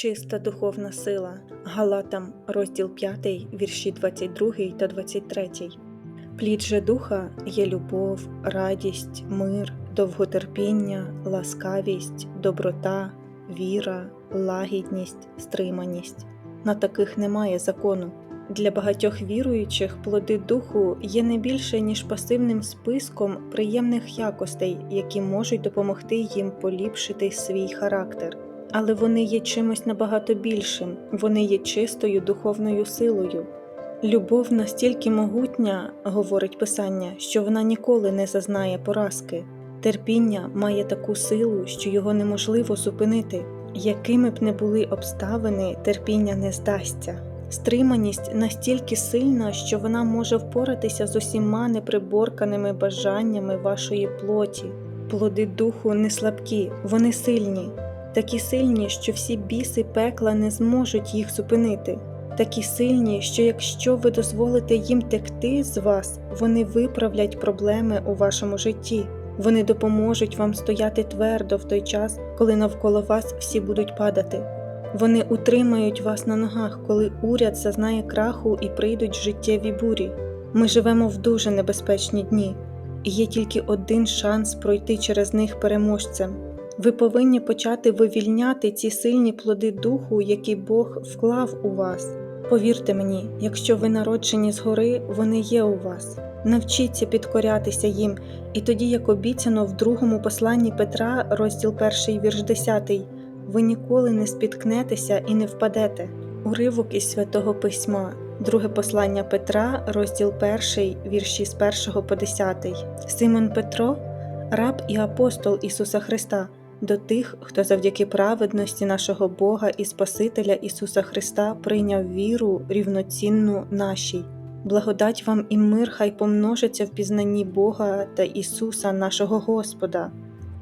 Чиста духовна сила. Галатам, розділ 5, вірші 22 та 23. Плід же духа є любов, радість, мир, довготерпіння, ласкавість, доброта, віра, лагідність, стриманість. На таких немає закону. Для багатьох віруючих плоди духу є не більше ніж пасивним списком приємних якостей, які можуть допомогти їм поліпшити свій характер. Але вони є чимось набагато більшим, вони є чистою духовною силою. Любов настільки могутня, говорить Писання, що вона ніколи не зазнає поразки. Терпіння має таку силу, що його неможливо зупинити. Якими б не були обставини, терпіння не здасться. Стриманість настільки сильна, що вона може впоратися з усіма неприборканими бажаннями вашої плоті. Плоди духу не слабкі, вони сильні, такі сильні, що всі біси пекла не зможуть їх зупинити, такі сильні, що якщо ви дозволите їм текти з вас, вони виправлять проблеми у вашому житті. Вони допоможуть вам стояти твердо в той час, коли навколо вас всі будуть падати. Вони утримають вас на ногах, коли уряд зазнає краху і прийдуть життєві бурі. Ми живемо в дуже небезпечні дні, і є тільки один шанс пройти через них переможцем. Ви повинні почати вивільняти ці сильні плоди духу, які Бог вклав у вас. Повірте мені, якщо ви народжені згори, вони є у вас. Навчіться підкорятися їм, і тоді, як обіцяно в другому посланні Петра, розділ 1, вірш 10, ви ніколи не спіткнетеся і не впадете. Уривок із святого письма, друге послання Петра, розділ 1, вірші з 1 по 10. Симон Петро, раб і апостол Ісуса Христа, до тих, хто завдяки праведності нашого Бога і Спасителя Ісуса Христа прийняв віру рівноцінну нашій. Благодать вам і мир хай помножиться в пізнанні Бога та Ісуса, нашого Господа.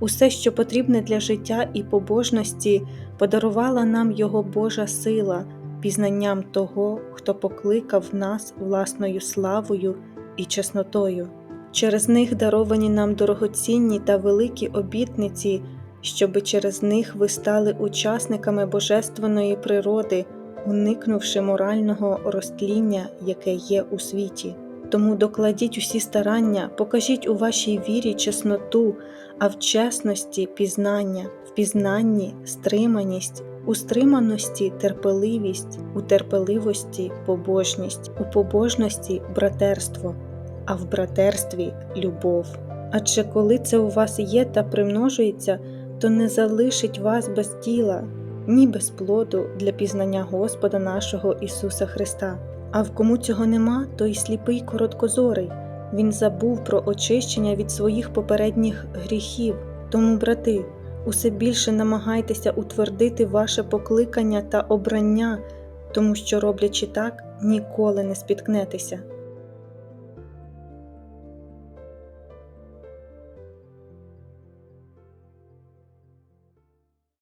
Усе, що потрібне для життя і побожності, подарувала нам Його Божа сила, пізнанням того, хто покликав нас власною славою і чеснотою. Через них даровані нам дорогоцінні та великі обітниці, щоби через них ви стали учасниками божественної природи, уникнувши морального розтління, яке є у світі. Тому докладіть усі старання, покажіть у вашій вірі чесноту, а в чесності пізнання, в пізнанні стриманість, у стриманості терпеливість, у терпеливості побожність, у побожності братерство, а в братерстві любов. Адже коли це у вас є та примножується, то не залишить вас без тіла, ні без плоду для пізнання Господа нашого Ісуса Христа. А в кому цього нема, той сліпий короткозорий. Він забув про очищення від своїх попередніх гріхів. Тому, брати, усе більше намагайтеся утвердити ваше покликання та обрання, тому що, роблячи так, ніколи не спіткнетеся.